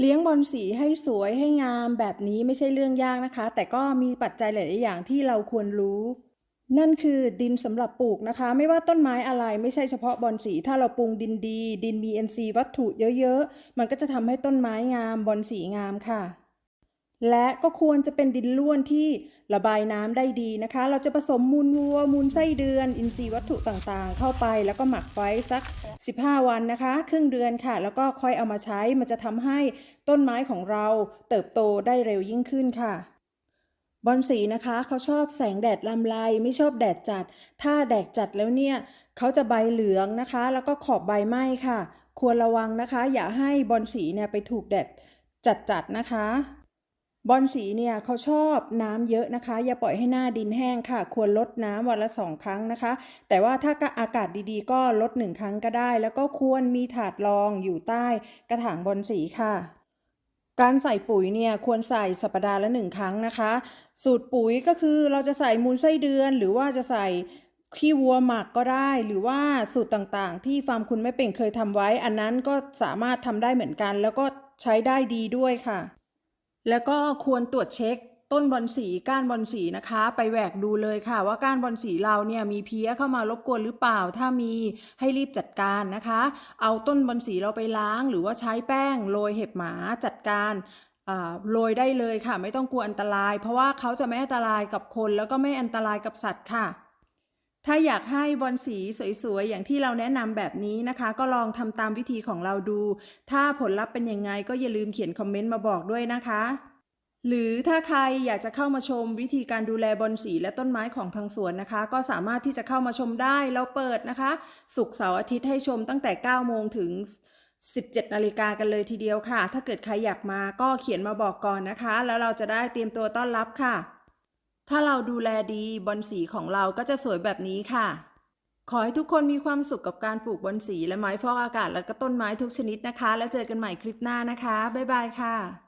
เลี้ยงบอลสีให้สวยให้งามแบบนี้ไม่ใช่เรื่องยากนะคะ แต่ก็มีปัจจัยหลาย ๆ อย่างที่เราควรรู้ นั่นคือดินสำหรับปลูกนะคะ ไม่ว่าต้นไม้อะไรไม่ใช่เฉพาะบอลสี ถ้าเราปรุงดินดี ดินมี NC วัตถุเยอะ ๆ มันก็จะทำให้ต้นไม้งามบอลสีงามค่ะ และก็ควรจะเป็นดินล้วนที่ระบายน้ำได้ดีนะคะ เราจะผสมมูลวัว มูลไส้เดือน อินทรีย์วัตถุต่างๆ เข้าไปแล้วก็หมักไว้สัก 15 วันนะคะ ครึ่งเดือนค่ะ แล้วก็ค่อยเอามาใช้ มันจะทำให้ต้นไม้ของเราเติบโตได้เร็วยิ่งขึ้นค่ะบอลสีนะคะเขาชอบแสงแดดลำไรไม่ชอบแดดจัด ถ้าแดดจัดแล้วเนี่ยเขาจะใบเหลืองนะคะ แล้วก็ขอบใบไหม้ค่ะ ควรระวังนะคะ อย่าให้บอลสีเนี่ยไปถูกแดดจัดๆนะคะ บอลสีเนี่ยเขาชอบน้ำเยอะนะคะ อย่าปล่อยให้หน้าดินแห้งค่ะ ควรลดน้ำวันละสองครั้งนะคะ แต่ว่าถ้าอากาศดีๆ ก็ลดหนึ่งครั้งก็ได้ แล้วก็ควรมีถาดรองอยู่ใต้กระถางบอลสีค่ะการใส่ปุ๋ยเนี่ยควรใส่สัปดาห์ละหนึ่งครั้งนะคะ สูตรปุ๋ยก็คือเราจะใส่มูลไส้เดือน หรือว่าจะใส่ขี้วัวหมักก็ได้ หรือว่าสูตรต่างๆ ที่ฟาร์มคุณไม่เป็นเคยทำไว้ อันนั้นก็สามารถทำได้เหมือนกัน แล้วก็ใช้ได้ดีด้วยค่ะ แล้วก็ควรตรวจเช็คต้นบอลสีก้านบอลสีนะคะ ไปแหวกดูเลยค่ะ ว่าก้านบอลสีเราเนี่ยมีเพี้ยเข้ามารบกวนหรือเปล่า ถ้ามีให้รีบจัดการนะคะ เอาต้นบอลสีเราไปล้าง หรือว่าใช้แป้งโรยเห็บหมาจัดการโรยได้เลยค่ะ ไม่ต้องกลัวอันตราย เพราะว่าเขาจะไม่อันตรายกับคนแล้วก็ไม่อันตรายกับสัตว์ค่ะ ถ้าอยากให้บอลสีสวยๆ อย่างที่เราแนะนำแบบนี้นะคะ ก็ลองทำตามวิธีของเราดู ถ้าผลลัพธ์เป็นยังไงก็อย่าลืมเขียนคอมเมนต์มาบอกด้วยนะคะ หรือถ้าใครอยากจะเข้ามาชมวิธีการดูแลบอลสีและต้นไม้ของทางสวนนะคะ ก็สามารถที่จะเข้ามาชมได้ เราเปิดนะคะศุกร์เสาร์อาทิตย์ให้ชมตั้งแต่ 9 โมงถึง17นาฬิกากันเลยทีเดียวค่ะ ถ้าเกิดใครอยากมาก็เขียนมาบอกก่อนนะคะ แล้วเราจะได้เตรียมตัวต้อนรับค่ะ ถ้าเราดูแลดีบอลสีของเราก็จะสวยแบบนี้ค่ะ ขอให้ทุกคนมีความสุขกับการปลูกบอลสีและไม้ฟอกอากาศและก็ต้นไม้ทุกชนิดนะคะ แล้วเจอกันใหม่คลิปหน้านะคะ บ๊ายบายค่ะ